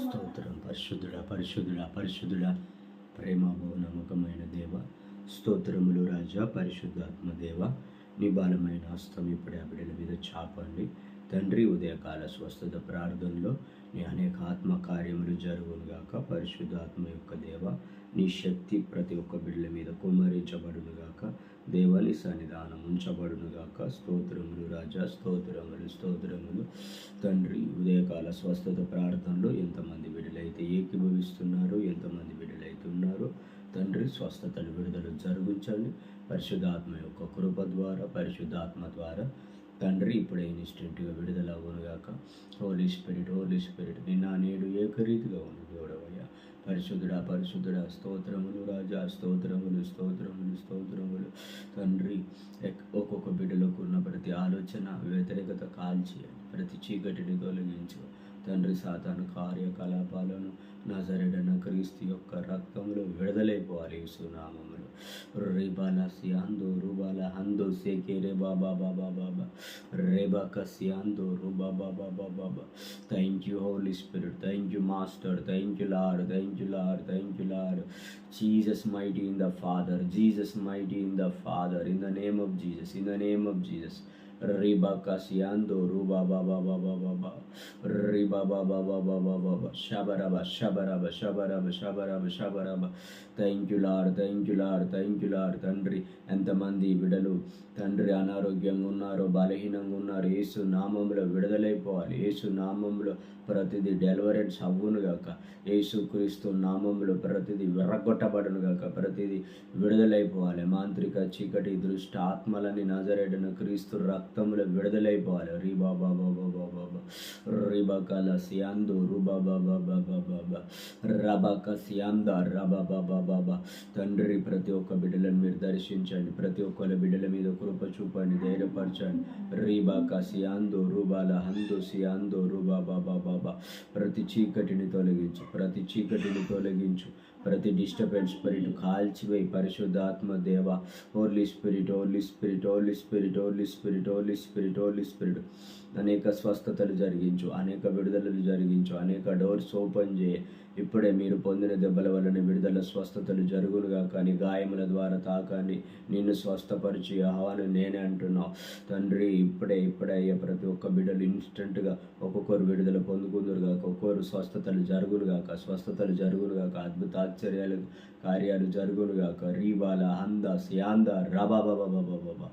స్తోత్రం. పరిశుద్ధుడ పరిశుద్ధుడ పరిశుద్ధుడ. ప్రేమ నమ్మకమైన దేవ స్తోత్రములు రాజా పరిశుద్ధాత్మ దేవ. నీ బలమైన హస్తం ఇప్పుడే ఆ బిడ్డల మీద చాపండి. తండ్రి ఉదయకాల స్వస్థత ప్రార్థనలో నీ అనేక ఆత్మ కార్యములు జరుగునుగాక. పరిశుద్ధాత్మ యొక్క దేవ నీ శక్తి ప్రతి ఒక్క బిడ్డల మీద కుమ్మరించబడునుగాక. దేవాలి సన్నిధానం ఉంచబడునుగాక. స్తోత్రములు రాజా స్తోత్రములు స్తోత్రములు. తండ్రి ఉదయకాల స్వస్థత ప్రార్థనలో ఎంతమంది బిడ్డలైతే ఏకీభవిస్తున్నారు ఎంతమంది బిడ్డలైతే ఉన్నారో తండ్రి స్వస్థతలు విడుదల జరుగుంచండి. పరిశుద్ధాత్మ యొక్క కృప ద్వారా పరిశుద్ధాత్మ ద్వారా తండ్రి ఇప్పుడే ఇన్స్టెంట్గా విడుదల అవునుగాక హోలీ స్పిరిట్ హోలీ స్పిరిట్ నిన్న నేడు ఏకరీతిగా ఉంది దేవుడవయ్యా. పరిశుద్ధుడా పరిశుద్ధుడా స్తోత్రములు రాజా స్తోత్రములు స్తోత్రములు స్తోత్రములు. తండ్రి ఒక్కొక్క బిడ్డలోకి ఉన్న ప్రతి ఆలోచన వ్యతిరేకత కాల్చి ప్రతి చీకటిని తొలగించు. తండ్రి సాతాను కార్యకలాపాలను నజరెడన క్రీస్తు యొక్క రక్తంలో విడుదలైపోవాలి. సునామములు రేబాల సియాందో రూబాల హందో సేకే రే బాబా బాబా బాబా. రేబాక సియాందో రూబా బాబా బాబా. బాబా thank you holy spirit thank you master thank you lord thank you lord thank you lord Jesus mighty in the father Jesus mighty in the father in the name of Jesus in the name of Jesus Ribaka కసియాందో రూబా బాబా బాబా బాబా తంక్యులారు తంక్యులారు తంక్యులారు తండ్రి ఎంతమంది విడలు తండ్రి అనారోగ్యంగా ఉన్నారు బలహీనంగా ఉన్నారు. ఏసు నామంలో విడుదలైపోవాలి. ఏసు నామంలో ప్రతిదీ డెలివరెన్స్ అవ్వును గాక. ఏసు క్రీస్తు నామంలో ప్రతిదీ విరగొట్టబడును గాక. ప్రతిదీ విడుదలైపోవాలి. మాంత్రిక చీకటి దృష్టి ఆత్మలని నజరేడను క్రీస్తు రక్తంలో విడుదలైపోవాలి. రీ బాబా బాబా బాబా రిబకల సియాందు రుబా బాబా రబక సియాంద రబా బాబా తండ్రి ప్రతి ఒక్క బిడ్డలను మీరు దర్శించండి. ప్రతి ఒక్కరి బిడ్డల మీద కృప చూపండి ధైర్యపరచండి. రీబాక సియాందో రూబాల హందో సియాందో రూబా బాబా బాబా ప్రతి చీకటిని తొలగించు ప్రతి చీకటిని తొలగించు. ప్రతి డిస్టర్బెన్స్ స్పిరిట్ కాల్చివేయి పరిశుద్ధాత్మ దేవ. Holy spirit holy spirit holy spirit holy spirit holy spirit holy spirit అనేక స్వస్థతలు జరిగించు అనేక విడుదలలు జరిగించు అనేక డోర్స్ ఓపెన్ చేయి. ఇప్పుడే మీరు పొందిన దెబ్బల వలన విడుదల స్వస్థతలు జరుగునుగా కానీ గాయముల ద్వారా తాకాని నిన్ను స్వస్థపరిచి ఆహ్వానం నేనే అంటున్నావు. తండ్రి ఇప్పుడే ఇప్పుడే అయ్యే ప్రతి ఒక్క బిడ్డలు ఇన్స్టెంట్గా ఒక్కొక్కరు విడుదల పొందుకుందరుగాక ఒక్కొక్కరు స్వస్థతలు జరుగునుగాక స్వస్థతలు జరుగునుగాక అద్భుత ఆశ్చర్యాలు కార్యాలు జరుగునుగాక రీబాల హంద సియాంద రబాబాబాబాబాబా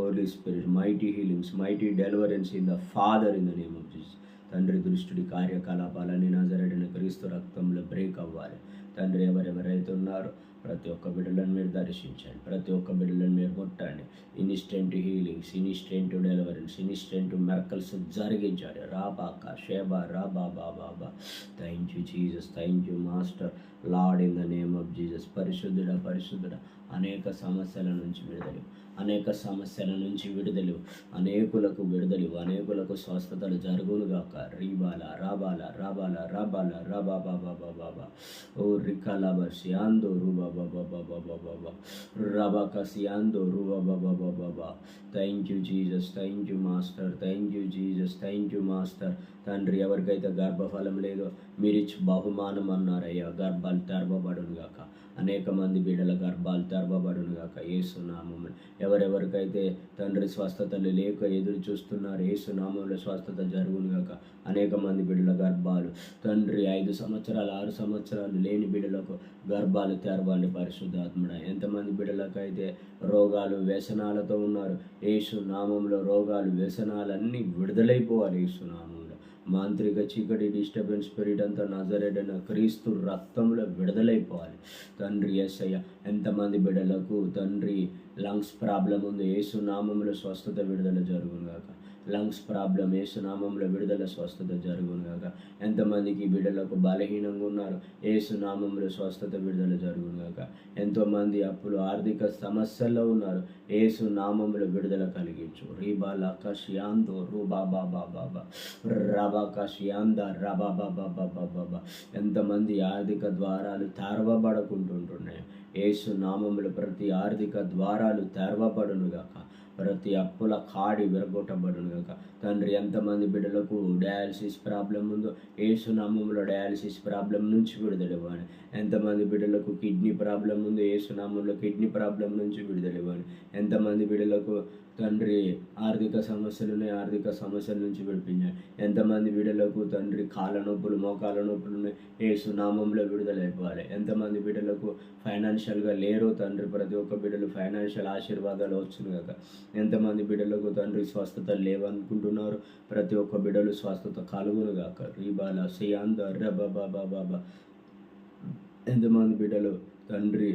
holy spirit mighty healings mighty deliverance in the father in the name of Jesus తండ్రి దృష్టిడి కార్యకలాపాలన్నీ నజరడిన క్రీస్తు రక్తంలో బ్రేక్ అవ్వాలి. తండ్రి ఎవరెవరైతే ఉన్నారో ప్రతి ఒక్క బిడ్డలను మీరు దర్శించండి. ప్రతి ఒక్క బిడ్డలను మీరు కొట్టండి. Instant healings instant deliverance instant miracles జరిగించాలి. రాబాక షేబా రాబా బాబా బా thank you Jesus thank you master. Lord in the name of Jesus. పరిశుద్ధుడ పరిశుద్ధుడ. అనేక సమస్యల నుంచి విడుదల అనేక సమస్యల నుంచి విడుదలు అనేకులకు విడుదలు అనేకులకు స్వస్థతలు జరుగునుగాక. రీబాల రాబాల రాబాల రాబాల రాబా బాబా బాబా బా ఓ రికాలాబ సియాందో రూబా బాబా బాబా బాబా బా రబాక సియాందో రూబా బాబా బాబా బా thank you Jesus thank you master thank you Jesus thank you master తండ్రి ఎవరికైతే గర్భఫలం లేదో మీరిచ్చి బహుమానం అన్నారయ్యా. గర్భాలు తెరవబడును గాక అనేక మంది బిడ్డల గర్భాలు తెరవబడును గాక ఏసునామం ఎవరెవరికైతే తండ్రి స్వస్థతలు లేక ఎదురు చూస్తున్నారు యేసు నామంలో స్వస్థత జరుగునుగాక అనేక మంది బిడ్డల గర్భాలు తండ్రి ఐదు సంవత్సరాలు ఆరు సంవత్సరాలు లేని బిడ్డలకు గర్భాలు తెరవండి పరిశుద్ధాత్ముడ. ఎంతమంది బిడ్డలకైతే రోగాలు వ్యసనాలతో ఉన్నారు యేసు నామంలో రోగాలు వ్యసనాలన్నీ విడుదలైపోవాలి యేసు నామం మాంత్రిక చీకటి డిస్టర్బెన్స్ స్పిరిట్ అంతా నజరెడన క్రీస్తు రక్తంలో విడుదలైపోవాలి. తండ్రి ఎస్ఐ ఎంతమంది బిడ్డలకు తండ్రి లంగ్స్ ప్రాబ్లం ఉంది ఏసునామంలో స్వస్థత విడుదల జరుగుగాక లంగ్స్ ప్రాబ్లం ఏసునామంలో విడుదల స్వస్థత జరుగునుగాక ఎంతమందికి బిడ్డలకు బలహీనంగా ఉన్నారు ఏసునామంలో స్వస్థత విడుదల జరుగునుగాక ఎంతోమంది అప్పులు ఆర్థిక సమస్యల్లో ఉన్నారు ఏసు నామంలో విడుదల కలిగించు. రీబాల కషియాందో రూబా బాబా బాబా రబా కషియాంద రబా బాబా బాబా బాబా ఎంతమంది ఆర్థిక ద్వారాలు తారవబడకుంటుంటున్నాయి ఏసు నామములు ప్రతి ఆర్థిక ద్వారాలు తెరవబడునుగాక గాక. ప్రతి అప్పుల కాడి విరగొట్టబడును కనుక తండ్రి ఎంతమంది బిడ్డలకు డయాలసిస్ ప్రాబ్లం ఉందో ఏసునామంలో డయాలసిస్ ప్రాబ్లం నుంచి విడుదలవ్వండి ఎంతమంది బిడ్డలకు కిడ్నీ ప్రాబ్లం ఉందో ఏసునామంలో కిడ్నీ ప్రాబ్లం నుంచి విడుదలవ్వండి ఎంతమంది బిడ్డలకు తండ్రి ఆర్థిక సమస్యలు ఉన్నాయి ఆర్థిక సమస్యల నుంచి విడిపించాయి. ఎంతమంది బిడ్డలకు తండ్రి కాళ్ళ నొప్పులు మోకాళ్ళ నొప్పులు ఉన్నాయి ఏసు నామంలో విడుదల ఎంతమంది బిడ్డలకు ఫైనాన్షియల్గా లేరు తండ్రి ప్రతి ఒక్క బిడ్డలు ఫైనాన్షియల్ ఆశీర్వాదాలు వచ్చును కాక ఎంతమంది బిడ్డలకు తండ్రి స్వస్థత లేవనుకుంటున్నారు ప్రతి ఒక్క బిడ్డలు స్వస్థత కలుగును గాక. రీబాల సియాంద రబాబా బాబా ఎంతమంది బిడ్డలు తండ్రి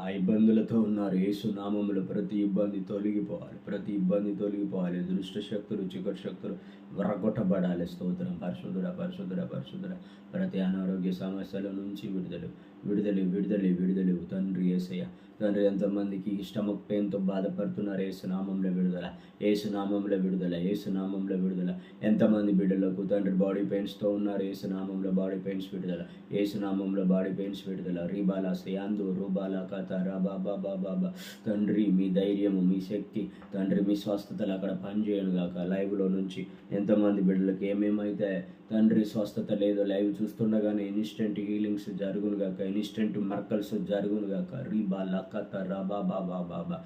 ఆ ఇబ్బందులతో ఉన్నారు. యేసు నామములు ప్రతి ఇబ్బంది తొలగిపోవాలి. ప్రతి ఇబ్బంది తొలగిపోవాలి. దృష్ట శక్తులు శక్తులు వరగొట్టబడాలి. స్తోత్రం. పరిశుద్ధుడ పరిశుద్ధుడ పరిశుద్ధుడ. ప్రతి అనారోగ్య సమస్యల నుంచి విడుదల విడుదల విడుదల విడుదల. తండ్రి ఏసయ్య తండ్రి ఎంతమందికి స్టమక్ పెయిన్తో బాధపడుతున్నారు. ఏసు నామంలో విడుదల ఏసు నామంలో విడుదల ఏసు నామంలో విడుదల. ఎంతమంది బిడ్డలకు తండ్రి బాడీ పెయిన్స్తో ఉన్నారు. ఏసు నామంలో బాడీ పెయిన్స్ విడుదల ఏసు నామంలో బాడీ పెయిన్స్ విడుదల. రీబాలా సియాందు రూబాలా కథ రాబా బాబా బాబా తండ్రి మీ ధైర్యము మీ శక్తి తండ్రి మీ స్వస్థతలు అక్కడ పనిచేయను గాక లైవ్లో నుంచి ఎంతమంది బిడ్డలకు ఏమేమైతే తండ్రి స్వస్థత లేదో లైవ్ చూస్తుండగానే ఇన్స్టెంట్ హీలింగ్స్ జరుగును గాక ఇన్స్టెంట్ మర్కల్స్ జరుగును గాక రీబా లక్కత రబా బాబా బాబా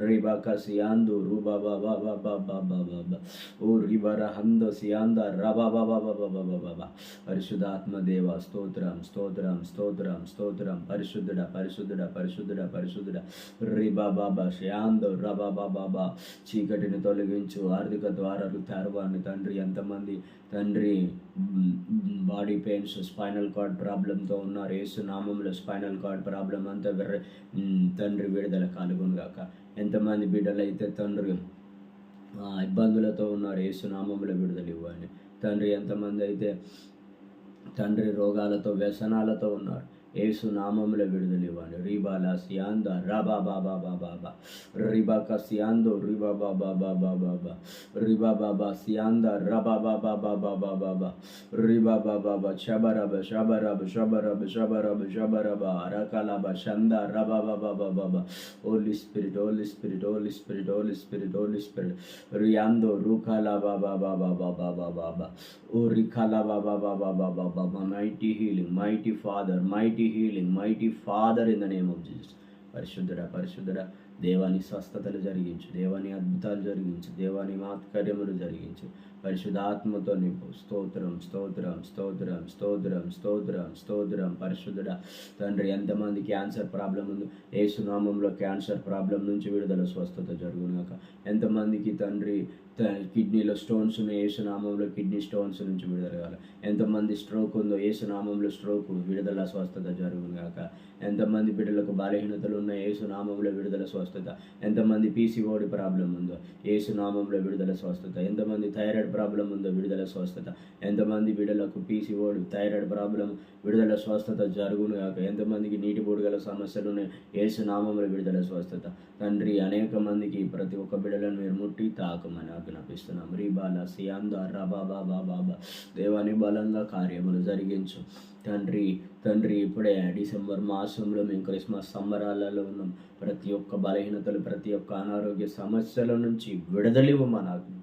రీబా సియాందు రూబా బాబా బాబా బాబా బాబా ఓ రీబర హందో సియాంద రబా బాబా బాబా బాబా బాబా పరిశుద్ధాత్మ దేవ స్తోత్రం స్తోత్రం స్తోత్రం స్తోత్రం పరిశుద్ధుడ పరిశుద్ధుడ పరిశుద్ధుడ పరిశుద్ధుడ రీబా బాబా శ్యాందో రబా బాబా చీకటిని తొలగించు ఆర్థిక ద్వారాలు తెరవాన్ని తండ్రి ఎంతమంది తండ్రి బాడీ పెయిన్స్ స్పైనల్ కార్డ్ ప్రాబ్లంతో ఉన్నారు. ఏసు నామంలో స్పైనల్ కార్డ్ ప్రాబ్లం అంతా వెర్ర తండ్రి విడుదల కలుగునుగాక ఎంతమంది బిడ్డలు అయితే తండ్రి ఇబ్బందులతో ఉన్నారు ఏసు నామంలో విడుదల ఇవ్వండి. తండ్రి ఎంతమంది అయితే తండ్రి రోగాలతో వ్యసనాలతో ఉన్నారు యేసు నామంలో విడుదల ఇవ్వండి రీబాలా సియాంద రాబా బాబా బాబా బా రిబాక సియాందో రిబా బాబా బాబా బాబా రిబా బాబా సియాంద రబా బాబా బాబా బాబా బా రిబా బాబా బా షబరబ షబరబ షబరబ షబరబ షబరబ రకలబ షంద రబా బాబా బాబా బా holy spirit holy spirit holy spirit holy spirit holy spirit రియాందో రూకాలా బాబా బాబా బాబా బాబా బా ఓ రికాలా బాబా బాబా బాబా బాబా mighty healing mighty father mighty healing mighty father in the name of Jesus పరిశుద్ధుడ పరిశుద్ధుడ దేవాని స్వస్థతలు జరిగించు దేవాని అద్భుతాలు జరిగించు దేవాని మాత్కర్యములు జరిగించు. పరిశుద్ధాత్మతో నింపు. స్తోత్రం స్తోత్రం స్తోత్రం స్తోత్రం స్తోత్రం స్తోత్రం. పరిశుద్ధుడ తండ్రి ఎంతమంది క్యాన్సర్ ప్రాబ్లం ఉందో? ఏసునామంలో క్యాన్సర్ ప్రాబ్లం నుంచి విడుదల స్వస్థత జరుగుగాక ఎంతమందికి తండ్రి కిడ్నీలో స్టోన్స్ ఉన్నాయి ఏసునామంలో కిడ్నీ స్టోన్స్ నుంచి విడుదల కావాలి. ఎంతమంది స్ట్రోక్ ఉందో ఏసునామంలో స్ట్రోక్ విడుదల స్వస్థత జరుగుగాక ఎంతమంది బిడ్డలకు బలహీనతలు ఉన్నాయి ఏసునామంలో విడుదల స్వస్థత. ఎంతమంది పీసీఓడి ప్రాబ్లం ఉందో ఏసునామంలో విడుదల స్వస్థత. ఎంతమంది థైరాయిడ్ ప్రాబ్లం ఉందో విడుదల స్వస్థత. ఎంతమంది బిడ్డలకు పీసీఓడి థైరాయిడ్ ప్రాబ్లం విడుదల స్వస్థత జరుగును కాక ఎంతమందికి నీటి బుడగల సమస్యలు ఉన్నాయి? ఏసునామంలో విడుదల స్వస్థత. తండ్రి అనేక మందికి ప్రతి ఒక్క బిడ్డలను మీరు ముట్టి తాకమన్నారు ఆజ్ఞాపిస్తున్నాం రీబాల సియాంద రబాబా బాబా దేవాని బలంగా కార్యములు జరిగించు. తండ్రి తండ్రి ఇప్పుడే డిసెంబర్ మాసంలో మేము క్రిస్మస్ సంబరాలలో ఉన్నాం. ప్రతి ఒక్క బలహీనతలు ప్రతి ఒక్క అనారోగ్య సమస్యల నుంచి విడుదలివ్వమని ఆజ్ఞ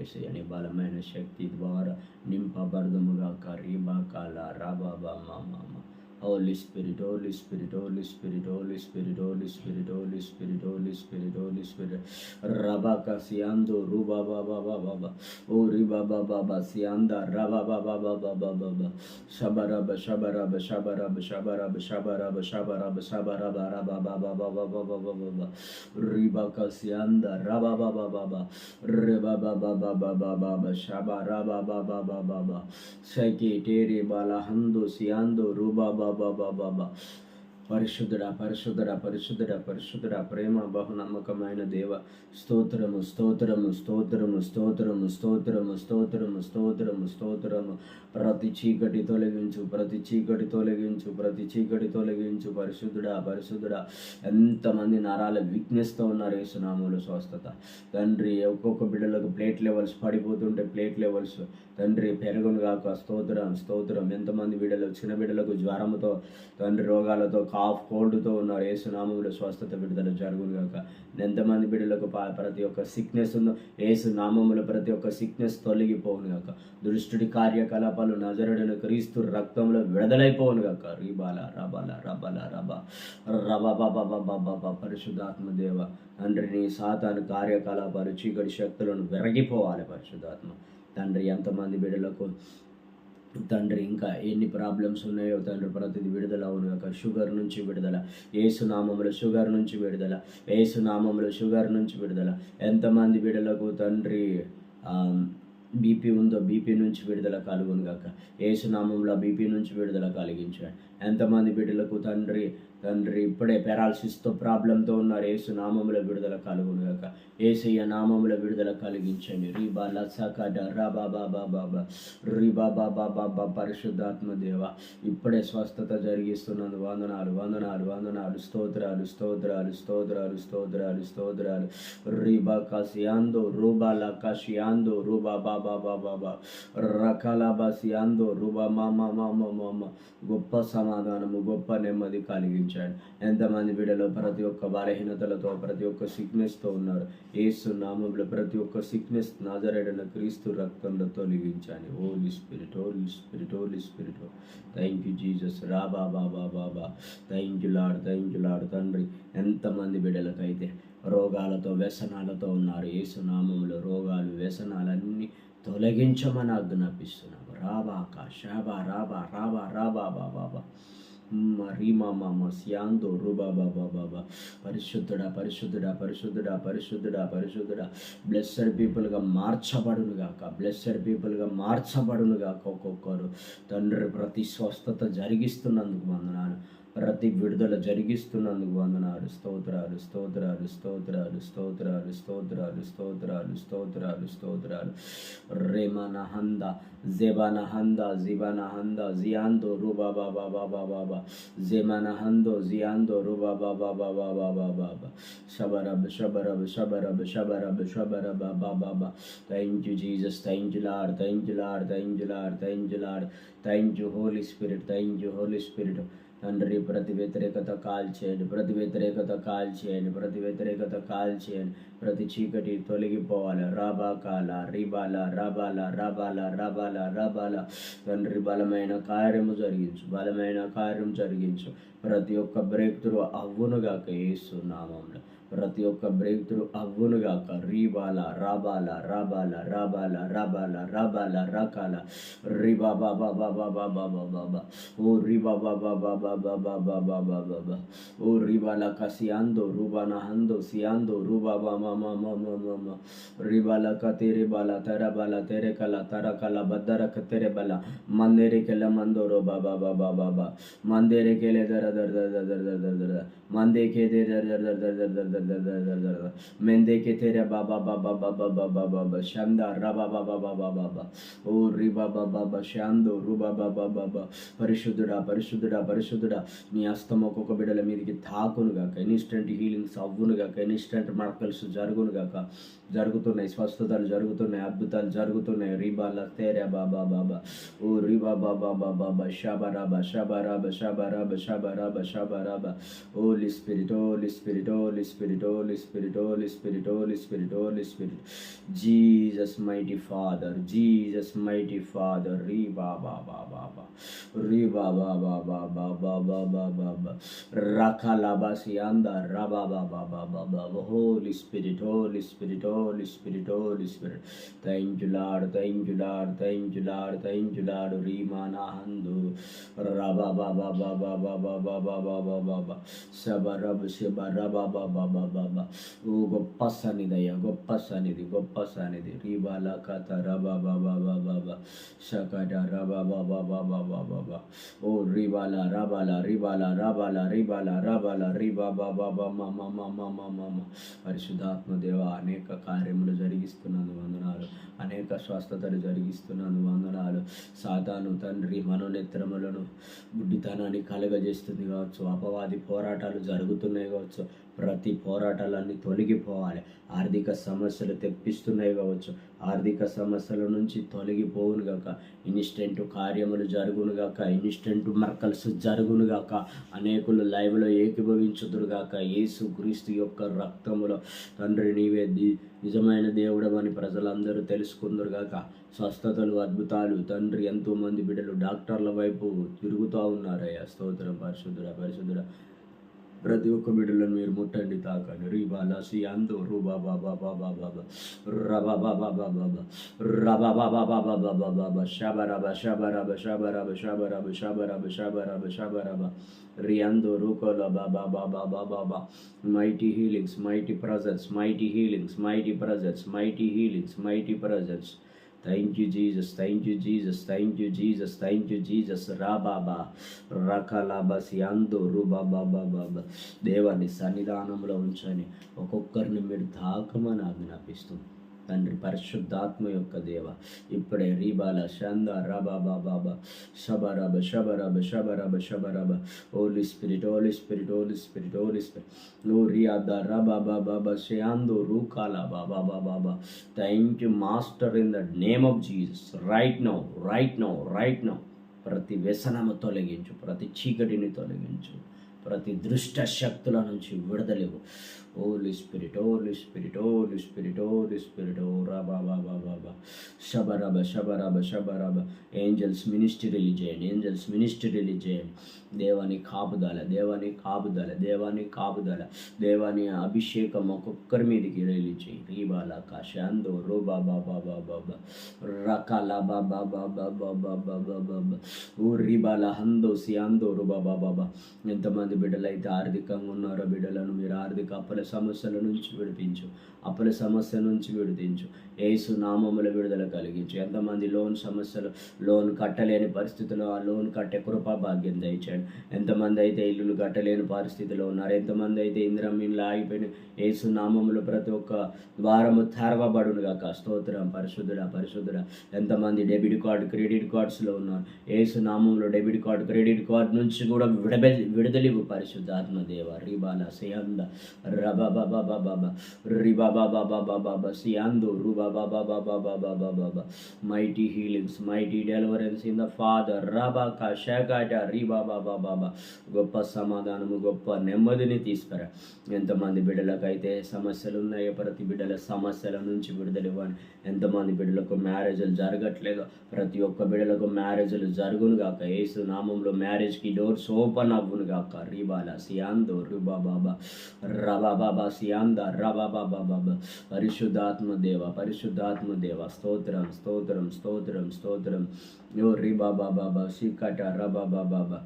ఏసయ్యని బలమైన శక్తి ద్వారా నింపబడదుముగా కరీబా కాల రాబాబా మా మామ Holy Spirit, Holy Spirit, Holy Spirit, Holy Spirit, Holy Spirit, Holy Spirit, Holy Spirit, Holy Spirit. Rabba kasiando ruba baba baba baba. O riba baba baba sianda raba baba baba baba shabara Shabaraba shabaraba shabaraba shabaraba shabaraba shabaraba shabaraba raba baba baba baba baba baba. Riba kasianda raba baba baba. Riba baba baba baba baba. Shabaraba baba baba baba. Sekete riba lahando siando ruba baba 无无无无无 పరిశుద్ధుడ పరిశుద్ధుడ పరిశుద్ధుడ పరిశుద్ధుడ ప్రేమ బహునమ్మకమైన దేవ. స్తోత్రము స్తోత్రము స్తోత్రము స్తోత్రము స్తోత్రము స్తోత్రము స్తోత్రము స్తోత్రము. ప్రతి చీకటి తొలగించు ప్రతి చీకటి తొలగించు ప్రతి చీకటి తొలగించు. పరిశుద్ధుడా పరిశుద్ధుడా ఎంతమంది నరాల వీక్నెస్తో ఉన్నారు యేసునామంలో స్వస్థత. తండ్రి ఒక్కొక్క బిడ్డలకు ప్లేట్ లెవెల్స్ పడిపోతుంటే ప్లేట్ లెవెల్స్. తండ్రి పెరుగును కాక స్తోత్రం స్తోత్రం. ఎంతమంది బిడ్డలు చిన్న బిడ్డలకు జ్వరంతో తండ్రి రోగాలతో హాఫ్ కోల్డ్తో ఉన్నారు. ఏసునామంలో స్వస్థత విడుదల జరుగును గాక. ఎంతమంది బిడ్డలకు ప్రతి ఒక్క సిక్నెస్ ఉందో ఏసు నామములో ప్రతి ఒక్క సిక్నెస్ తొలగిపోవును గాక. దుష్టుడి కార్యకలాపాలు నజరుడను క్రీస్తు రక్తంలో విడుదలైపోవును గాక. రీబాల రబాల రబాల రబా రబా బాబా బాబా బాబా పరిశుద్ధాత్మదేవ తండ్రి నీ సాతాను కార్యకలాపాలు చీకటి శక్తులను విరగిపోవాలి పరిశుద్ధాత్మ. తండ్రి ఎంతమంది బిడ్డలకు తండ్రి ఇంకా ఎన్ని ప్రాబ్లమ్స్ ఉన్నాయో తండ్రి ప్రతిది విడుదల అవును యొక్క షుగర్ నుంచి విడుదల. ఏసునామములు షుగర్ నుంచి విడుదల. ఏసునామములు షుగర్ నుంచి విడుదల. ఎంతమంది బిడలకు తండ్రి బీపీ ఉందో బీపీ నుంచి విడుదల కలుగును గాక. ఏసునామంలో బీపీ నుంచి విడుదల కలిగించాడు. ఎంతమంది బిడ్డలకు తండ్రి తండ్రి ఇప్పుడే పెరాలసిస్తో ప్రాబ్లంతో ఉన్నారు. ఏసు నామముల విడుదల కలుగును గాక ఏసయ్య నామముల విడుదల కలిగించండి. రీబా లసకడ రాబా బాబా బాబా రీబా బాబా బాబా పరిశుద్ధాత్మ దేవ ఇప్పుడే స్వస్థత జరిగిస్తున్నందు వందనాలు వందనాలు వందనాలు స్తోత్రాలు స్తోత్రాలు స్తోత్రాలు స్తోత్రాలు స్తోత్రాలు. రీబా కాసియాందో రూబా లకాషియాందో రూబా బాబా బాబా బా సియాందో బాసియాందో రూబా మామ మామ మామ. గొప్ప సమాధానము గొప్ప నెమ్మది కలిగించండి ఎంతమంది బిడ్డలు ప్రతి ఒక్క బలహీనతలతో ప్రతి ఒక్క సిక్నెస్తో ఉన్నారు. ఏసు నామంలో ప్రతి ఒక్క సిక్నెస్ నాజరేడన క్రీస్తు రక్తంలో తొలగించాను holy spirit holy spirit holy spirit thank you Jesus రా బాబా బాబా బా thank you lord thank you lord తండ్రి ఎంతమంది బిడ్డలకైతే రోగాలతో వ్యసనాలతో ఉన్నారు. ఏసు నామంలో రోగాలు వ్యసనాలన్నీ తొలగించమని ఆజ్ఞాపిస్తున్నాము. రాబాక షాబా రాబా రాబా రాబా బాబా రీమా మామ బాబా పరిశుద్ధుడా పరిశుద్ధుడా పరిశుద్ధుడా పరిశుద్ధుడా పరిశుద్ధుడా. బ్లెస్సర్ పీపుల్గా మార్చబడును గాక బ్లెస్సడ్ పీపుల్గా మార్చబడును గాక ఒక్కొక్కరు. తండ్రి ప్రతి స్వస్థత జరిగిస్తున్నందుకు వందనాలు. ప్రతి విడుదల జరిగిస్తున్నందుకు వందనాలు స్తోత్రాలు స్తోత్రాలు స్తోత్రాలు స్తోత్రాలు స్తోత్రాలు స్తోత్రాలు స్తోత్రాలు స్తోత్రాలు రేమన హంద జెబాన హంద జిబాన హంద జియాందో రూబా బాబా బాబా బాబా జెమన హందో జియాందో రూబా బాబా బాబా బాబా బాబా షబరబ్ షబరబ్ షబరబ్ షబరబ్ షబరబ్ బాబా బాబా thank you Jesus thank you lord thank you lord thank you lord thank you lord thank you holy spirit thank you holy spirit తండ్రి ప్రతి వ్యతిరేకత కాల్చేయండి ప్రతి వ్యతిరేకత కాల్చేయండి ప్రతి వ్యతిరేకత కాల్చేయండి. ప్రతి చీకటి తొలగిపోవాలి. రాబాకాల రిబాల రాబాల రాబాల రాబాల రాబాల. తండ్రి బలమైన కార్యము జరిగించు బలమైన కార్యం జరిగించు. ప్రతి ఒక్క బ్రేక్ త్రూ అవ్వునుగాక ఏస్తున్నామంలో నామంలో ప్రతి ఒక్క బ్రేక్ త్రూ అవ్వునుగాక రీబాల రాబాల రాబాల రాబాల రాబాల రాబాల రకాల రిబా బాబా బాబా బాబా బాబా ఓ రిబా బాబా బాబా బాబా బాబా బాబా ఓ రిబాల కసియాందో రూబాన హందో సియాందో రూబా బామా మామా మామా రిబాల కతేరే బాల తర బాల తెరే కల తర కల బద్దర కతెరే బల మందేరే కెల మందో రో బాబా బాబా బాబా మందేరే కెలే దర దర దర దర దర దర దర మందే కే దే దర దర దర దర దర मैंने देखे तेरे बाबा बाबा बाबा बाबा बाबा शानदार रबा बाबा बाबा बाबा ओ रि बाबा बाबा शांदो रुबा बाबा बाबा పరిశుద్ధుడా పరిశుద్ధుడా పరిశుద్ధుడా నీ అస్తమొక్కొక్క బిడ్డల మీదకి తాకునుగాక ఇన్స్టెంట్ హీలింగ్స్ అవ్వునుగాక ఇన్స్టెంట్ మార్కల్స్ జరుగునుగాక జరుగుతున్నాయి స్వస్థతలు జరుగుతున్నాయి అద్భుతాలు జరుగుతున్నాయి రీబాల తేరా బాబా బాబా ఓ రీబా బాబా బాబా బా షాబరాబా షాబరాబా షాబరాబా షాబరాబా షాబరాబా ఓ లిస్పిరిట్ ఓ లిస్పిరిట్ ఓ లిస్పిరిట్ Spirit, Holy Spirit, Holy Spirit, Holy Spirit, Holy Spirit. Jesus, mighty Father, Jesus, mighty Father. Riba ba ba ba ba. Riba ba ba ba ba ba ba ba ba ba. Rakalabasianda, raba ba ba ba ba ba ba. Holy Spirit, Holy Spirit, Holy Spirit, Holy Spirit. Thank you, Lord. Thank you, Lord. Thank you, Lord. Thank you, Lord. Rimana handu. Raba ba ba ba ba ba ba ba ba ba ba ba ba. Sabarab, sabarab ba ba ba. బాబా ఓ గొప్ప సన్నిధయ్య గొప్ప సన్నిధి గొప్ప సన్నిధి రీబాల కథ రబా బాబా బాబా శకట రబా బాబా బాబా బాబా ఓ రీబాల రబాల రీబాల రబాల రీబాల రబాల రీబా బాబా బామా మా మామా మామా పరిశుద్ధాత్మ దేవ అనేక కార్యములు జరిగిస్తున్నందు వందనాలు అనేక స్వస్థతలు జరిగిస్తున్నందు వందనాలు సాతాను తండ్రి మనోనేత్రములను గుడ్డితనాన్ని కలగజేస్తుంది కావచ్చు అపవాది పోరాటాలు జరుగుతున్నాయి కావచ్చు ప్రతి పోరాటాలన్నీ తొలగిపోవాలి. ఆర్థిక సమస్యలు తెప్పిస్తున్నాయి కావచ్చు. ఆర్థిక సమస్యల నుంచి తొలగిపోవును గాక. ఇన్స్టెంట్ కార్యములు జరుగును గాక. ఇన్స్టెంట్ మర్కల్స్ జరుగును గాక. అనేకులు లైవ్లో ఏకీభవించుదురు గాక. యేసు క్రీస్తు యొక్క రక్తములో తండ్రి నీవే నిజమైన దేవుడమని ప్రజలందరూ తెలుసుకుందరు గాక. స్వస్థతలు అద్భుతాలు తండ్రి ఎంతో మంది బిడ్డలు డాక్టర్ల వైపు తిరుగుతూ ఉన్నారయ్యా. స్తోత్రం పరిశుద్ధుడ పరిశుద్ధుడ. ప్రతి ఒక్క బిడ్డలను మీరు ముట్టండి తాకండి రీబాలా సియాందో రూబా బాబా బాబా బాబా రబా బాబా బాబా బాబా రబా బాబా బాబా బాబా బాబా షబరబ షబరబ షబరబ షబరబ షబరబ షబరబ షబరబ రియాందో రూకోల బాబా బాబా బాబా బా mighty healings mighty presence mighty healings mighty presence mighty healings mighty presence thank you Jesus thank you Jesus thank you Jesus thank you Jesus రా బాబా రకలాబా సియాందో రు బాబా బాబా దేవాన్ని సన్నిధానంలో ఉంచని ఒక్కొక్కరిని మీరు తాకమని ఆజ్ఞాపిస్తుంది. తండ్రి పరిశుద్ధాత్మ యొక్క దేవ. ఇప్పుడే రీబాల షంద రబాబా బాబా శబరబ శబరబ శబరబ శబరబ holy spirit holy spirit holy spirit holy spirit ఓ రియాద రబాబా బాబా షయాందో రూకాల బాబా బాబా బాబా thank you master in the name of Jesus right now right now right now ప్రతి వ్యసనము తొలగించు ప్రతి చీకటిని తొలగించు ప్రతి దృష్ట శక్తుల నుంచి విడుదలేవు. Holy Spirit, Holy Spirit, Holy Spirit, Holy Spirit, oh Rabba Baba Baba, Shabaraba, Shabaraba, Shabaraba, Angels Ministry Religion, Angels Ministry Religion, దేవాని కాపుదల దేవాని కాపుదల దేవాని కాపుదల దేవాని అభిషేకం ఒక్కొక్కరి మీదకి రేలి చేయి రీబాల కాశాందో రో బాబా బాబా బాబా రకాల బాబా బాబా బాబా బాబా బాబా ఓ రీబాల హందో సియాందో రో బాబా బాబా ఎంతమంది బిడ్డలైతే ఆర్థికంగా ఉన్నారో బిడ్డలను మీరు ఆర్థిక అప్పుల సమస్యల నుంచి విడిపించు. అప్పుల సమస్య నుంచి విడిపించు. ఏసు నామముల విడుదల కలిగించు. ఎంతమంది లోన్ సమస్యలు లోన్ కట్టలేని పరిస్థితిలో ఆ లోన్ కట్టే కృపా భాగ్యం దయచేయండి. ఎంతమంది అయితే ఇల్లులు కట్టలేని పరిస్థితిలో ఉన్నారు ఎంతమంది అయితే ఇందిరం ఇండ్లు ఆగిపోయిన ఏసు నామములు ప్రతి ఒక్క ద్వారము తెరవబడునుగాక. స్తోత్రం పరిశుద్ధుడ పరిశుద్ధుడ. ఎంతమంది డెబిట్ కార్డు క్రెడిట్ కార్డ్స్లో ఉన్నారు ఏసు నామంలో డెబిట్ కార్డు క్రెడిట్ కార్డు నుంచి కూడా విడబె విడుదలివు పరిశుద్ధాత్మ దేవ. రిబాల సియంద baba baba baba riba baba baba baba siando ruba baba గొప్ప సమాధానము గొప్ప నెమ్మదిని తీసుకురా. ఎంతమంది బిడ్డలకైతే సమస్యలు ఉన్నాయో ప్రతి బిడ్డల సమస్యల నుంచి విడుదల ఇవ్వండి. ఎంతమంది బిడ్డలకు మ్యారేజ్లు జరగట్లేదు ప్రతి ఒక్క బిడ్డలకు మ్యారేజ్లు జరుగును గాక. ఏసు నామంలో మ్యారేజ్కి డోర్స్ ఓపెన్ అవ్వును గాక. రీబాలా సియాందో రుబా బాబా రబా బాబా సియాంద రబా బాబా బాబా పరిశుద్ధాత్మ దేవ పరిశుద్ధాత్మ దేవ స్తోత్రం స్తోత్రం స్తోత్రం స్తోత్రం. ఓ రి బాబా బాబా సికట రబా బాబా.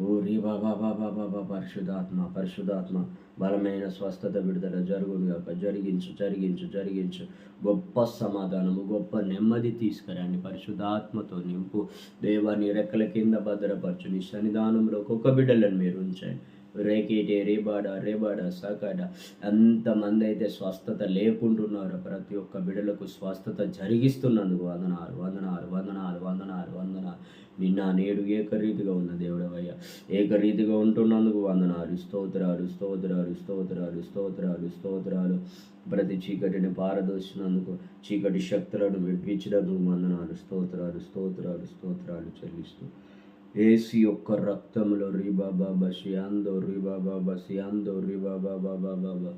ఓ రి బాబా బాబా బాబా పరిశుధాత్మ పరిశుధాత్మ బలమైన స్వస్థత విడుదల జరుగునుగాక జరిగించు జరిగించు జరిగించు. గొప్ప సమాధానము గొప్ప నెమ్మది తీసుకురండి. పరిశుధాత్మతో నింపు. దేవాన్ని రెక్కల కింద భద్రపరచు నీ సన్నిధానంలో ఒక్కొక్క బిడ్డలను మీరు ఉంచండి. రేకిటి రేబాడ రేబాడ సకాడ ఎంతమంది అయితే స్వస్థత లేకుంటున్నారో. ప్రతి ఒక్క బిడలకు స్వస్థత జరిగిస్తున్నందుకు వందనాలు వందనాలు వందనాలు వందనాలు వందనాలు. నిన్న నేడు ఏకరీతిగా ఉన్న దేవుడవయ్య. ఏకరీతిగా ఉంటున్నందుకు వందనాలు. స్తోత్రాలు స్తోత్రాలు స్తోత్రాలు స్తోత్రాలు స్తోత్రాలు. ప్రతి చీకటిని పారదోసినందుకు చీకటి శక్తులను విడిపించినందుకు వందనాలు. స్తోత్రాలు స్తోత్రాలు స్తోత్రాలు చెల్లిస్తూ ఏసి యొక్క రక్తములో రీబాబా బషియాందో రీబాబా బసియాందో రీబాబా బాబా బాబా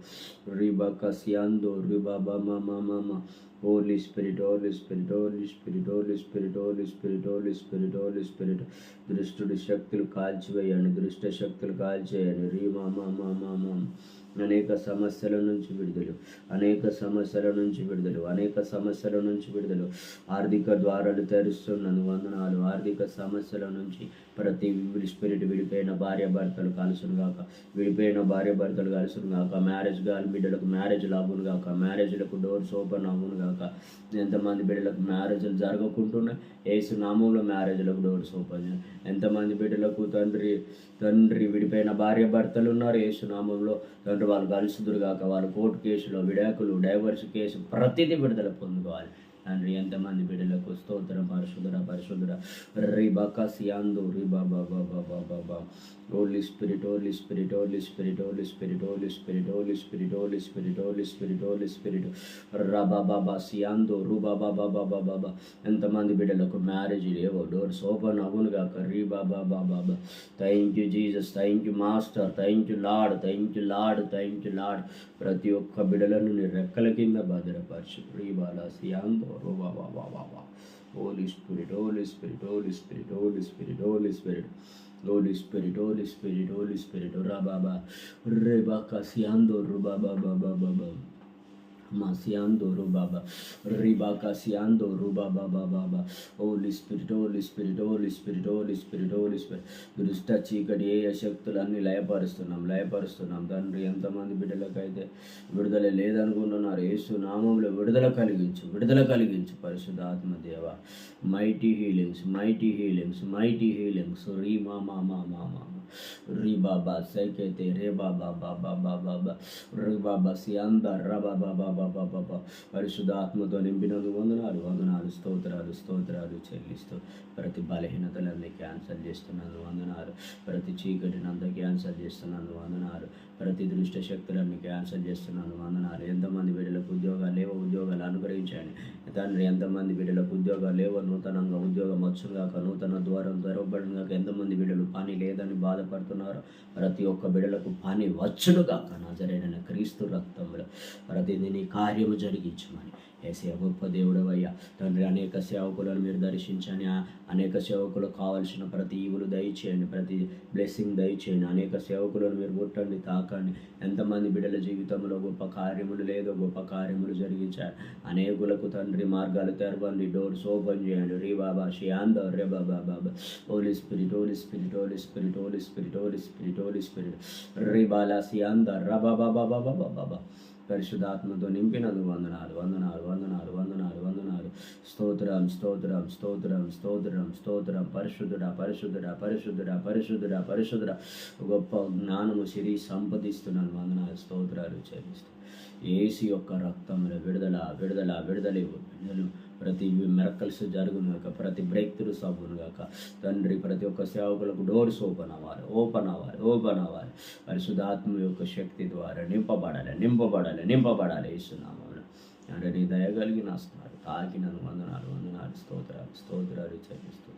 రీబాకా సియాందో రీబాబా మామా మామా holy spirit holy spirit holy spirit holy spirit holy spirit holy spirit holy spirit దృష్టుడి శక్తులు కాల్చివేయండి దృష్ట శక్తులు కాల్చేయండి రీ మామా మామా మామ అనేక సమస్యల నుంచి విడుదల అనేక సమస్యల నుంచి విడుదల అనేక సమస్యల నుంచి విడుదల. ఆర్థిక ద్వారాలు తెరుస్తున్నాను వందనాలు. ఆర్థిక సమస్యల నుంచి ప్రతి స్పిరిట్ విడిపోయిన భార్య భర్తలు కలుసును గాక. విడిపోయిన భార్య భర్తలు కలుసును గాక. మ్యారేజ్ గాలి బిడ్డలకు మ్యారేజ్ లాగును గాక. మ్యారేజ్లకు డోర్స్ ఓపెన్ అవ్వను గాక. ఎంతమంది బిడ్డలకు మ్యారేజ్లు జరగకుంటున్నాయి? ఏసు నామంలో మ్యారేజ్లకు డోర్స్ ఓపెన్ ఎంతమంది బిడ్డలకు తండ్రి తండ్రి విడిపోయిన భార్య భర్తలు ఉన్నారు? ఏసు నామంలో తండ్రి వాళ్ళు కలుసుదురు గాక. వాళ్ళు కోర్టు కేసులో విడాకులు డైవర్స్ కేసు ప్రతిదీ విడుదల పొందుకోవాలి. తండ్రి ఎంతమంది బిడ్డలకు స్తోత్రం పరిశుద్ధుర పరిశుద్ధుర రిబాక సియాందు రిబా బాబా బాబా బాబా holy spirit holy spirit holy spirit holy spirit holy spirit holy spirit holy spirit holy spirit holy spirit రబా బాబా సియాందో రుబా బాబా బాబా బాబా ఎంతమంది బిడ్డలకు మ్యారేజ్ లేవో డోర్స్ ఓపెన్ అవును కాక రీ బాబా బాబా బాబా thank you Jesus thank you master thank you lord thank you lord thank you lord ప్రతి ఒక్క బిడ్డలను నీ రెక్కల కింద భద్రపరచు రీ బాలా సియాందో Holy Spirit, Holy Spirit, Holy Spirit, Holy Spirit, Holy Spirit. Holy Spirit, Holy Spirit, Holy Spirit, Rababa, Rebaka, Siando, Rubaba, Baba, Baba. Masiando Rubaba, Ribaka Siando Rubaba Baba, Holy Spirit, Holy Spirit, Holy Spirit, Holy Spirit, Holy Spirit, దుష్ట చీకటి ఏ శక్తులన్నీ లయపరుస్తున్నాం లయపరుస్తున్నాం. తండ్రి ఎంతమంది బిడ్డలకైతే విడుదల లేదనుకుంటున్నారు యేసు నామంలో విడుదల కలిగించు విడుదల కలిగించు పరిశుద్ధాత్మ దేవ. Mighty healings mighty healings mighty healings రీ మా మా మా మా మా. ri baba sekete re baba baba baba ri baba sianda ra baba baba baba పరిశుధాత్మతో నింపినందు వందనాలు వందనాలు స్తోత్రాలు స్తోత్రాలు చెల్లిస్తూ ప్రతి బలహీనతలన్నీ క్యాన్సల్ చేస్తున్నందు వందనాలు ప్రతి చీకటినంత క్యాన్సల్ చేస్తున్నందు వందనాలు ప్రతి దృష్ట శక్తులను క్యాన్సల్ చేస్తున్నాను. వందనాలు. ఎంతమంది బిడ్డలకు ఉద్యోగాలు లేవో ఉద్యోగాలు అనుగ్రహించండి. తండ్రి ఎంతమంది బిడ్డలకు ఉద్యోగాలు లేవో నూతనంగా ఉద్యోగం వచ్చుగాక నూతన ద్వారం తెరవబడినాక ఎంతమంది బిడ్డలు పని లేదని బాధపడుతున్నారు ప్రతి ఒక్క బిడ్డలకు పని వచ్చునుగాక నజరైన క్రీస్తు రక్తంలో. ప్రతిదీ నీ కార్యము జరిగించమని. ఏసే గొప్ప దేవుడవయ్యా. తండ్రి అనేక సేవకులను మీరు దర్శించని అనేక సేవకులకు కావలసిన ప్రతి ఈవులు దయచేయండి. ప్రతి బ్లెస్సింగ్ దయచేయండి. అనేక సేవకులను మీరు ముట్టండి తాకండి. ఎంతమంది బిడ్డల జీవితంలో గొప్ప కార్యములు లేదో గొప్ప కార్యములు జరిగించారు. అనేకులకు తండ్రి మార్గాలు తెరవండి. డోర్స్ ఓపెన్ చేయండి. రీ బాబా షియాందో రే బాబా బాబా. Holy spirit holy spirit holy spirit holy spirit holy spirit holy spirit. రీ బాలా సియాందో రా బాబా బాబా బాబా బాబా. పరిశుధాత్మతో నింపినందుకు వందనాలు వందనాలు వందనాలు వందనాలు వందనాలు. స్తోత్రం స్తోత్రం స్తోత్రం స్తోత్రం స్తోత్రం. పరిశుద్ధుడ పరిశుద్ధుడ పరిశుద్ధుడ పరిశుద్ధుడ పరిశుద్ధుడ. గొప్ప జ్ఞానము సిరి సంపదిస్తున్నాను. వందనాలు స్తోత్రాలు చెల్లిస్తూ. ఏసి యొక్క రక్తంలో విడుదల విడుదల విడుదల ఇవ్వు. విడుదల ప్రతి మెరకల్స్ జరుగును గాక ప్రతి బ్రేక్ త్రూస్ అవ్వను గాక. తండ్రి ప్రతి ఒక్క సేవకులకు డోర్స్ ఓపెన్ అవ్వాలి ఓపెన్ అవ్వాలి ఓపెన్ అవ్వాలి. పరిశుధాత్మ యొక్క శక్తి ద్వారా నింపబడాలి నింపబడాలి నింపబడాలి ఇస్తున్నాము అంటే నీ దయ కలిగి తాకినను. వందనాలు వందనాలు. స్తోత్రాలు స్తోత్రాలు చెల్లిస్తూ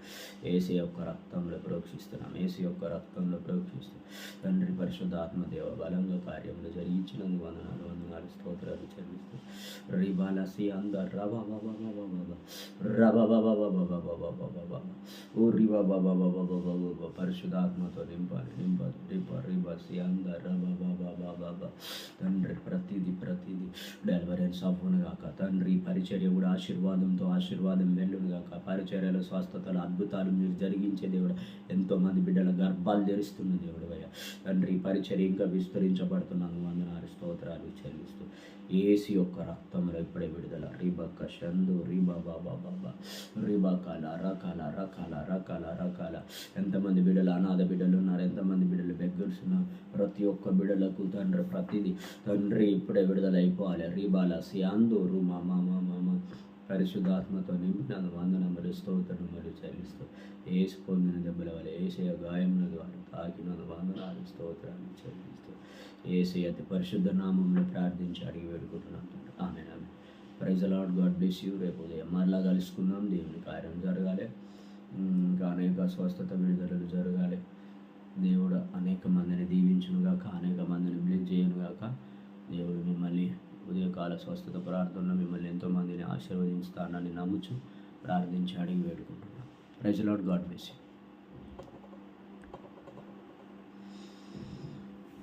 ఏసీ యొక్క రక్తంలో ప్రోక్షిస్తున్నాం. ఏసీ యొక్క రక్తంలో ప్రోక్షిస్తూ తండ్రి పరిశుద్ధాత్మ దేవ బలంగా కార్యములు జరిగించినందుకు వందనాలు వందనాలు. స్తోత్రాలు చెల్లిస్తూ రిబాల సి అంద రబా బాబా బాబా బాబా రబా బాబా బాబా బాబా బాబా బాబా ఓ రిబా బాబా బాబా బాబా బాబా పరిశుద్ధాత్మతో నింపాలి నింపాలి రిబా రిబా సి అంద రబా బాబా బాబా బాబా తండ్రి ప్రతిది ప్రతిది డెలివరెన్స్ అవ్వను కాక తండ్రి పరిచర్య కూడా ఆశీర్వాదంతో ఆశీర్వాదం వెళ్ళును పరిచర్యలు స్వస్థతలు అద్భుతాలు మీరు జరిగించే దేవుడు. ఎంతోమంది బిడ్డల గర్భాలు తెరుస్తున్న దేవుడు అయ్యా. తండ్రి పరిచర్య ఇంకా విస్తరించబడుతున్నాను వందనాలు స్తోత్రాలు చెల్లిస్తూ. ఏసి యొక్క రక్తంలో ఇప్పుడే విడుదల. రీబక్క షందు రీబా బాబా బాబా రీబాకాల రకాల రకాల రకాల రకాల ఎంతమంది బిడ్డలు అనాథ బిడ్డలు ఉన్నారు ఎంతమంది బిడ్డలు బెగ్గర్స్ ఉన్నారు. ప్రతి ఒక్క బిడ్డలకు తండ్రి ప్రతిదీ. తండ్రి ఇప్పుడే విడుదల అయిపోవాలి రీబాల సియాందు రూ మా మా పరిశుద్ధాత్మతో నింపినందు వందనములు మరియు చెల్లిస్తూ ఏసు పొందిన దెబ్బల వల్ల ఏసయ గాయముల ద్వారా తాకి నన్ను వందనాలు స్తోత్రాన్ని చెల్లిస్తూ ఏసీ అతి పరిశుద్ధ నామంలో ప్రార్థించి అడిగి వేడుకుంటున్నాను ఆమె ఆమె praise lord God bless you రేపు ఉదయం మరలా కలుసుకుందాం. దేవుని కార్యం జరగాలి. ఇంకా అనేక స్వస్థత విడుదలలు జరగాలి. దేవుడు అనేక మందిని దీవించునుగాక అనేక మందిని బ్లెస్ చేయనుగాక దేవుడు మిమ్మల్ని ఉదయకాల స్వస్థత ప్రార్థనలో మిమ్మల్ని ఎంతోమందిని ఆశీర్వదించుతానని నమ్ముచు ప్రార్థించి అడిగి వేడుకుంటున్నాం. ప్రజలాడ్ గాడ్ బ్లెస్ యూ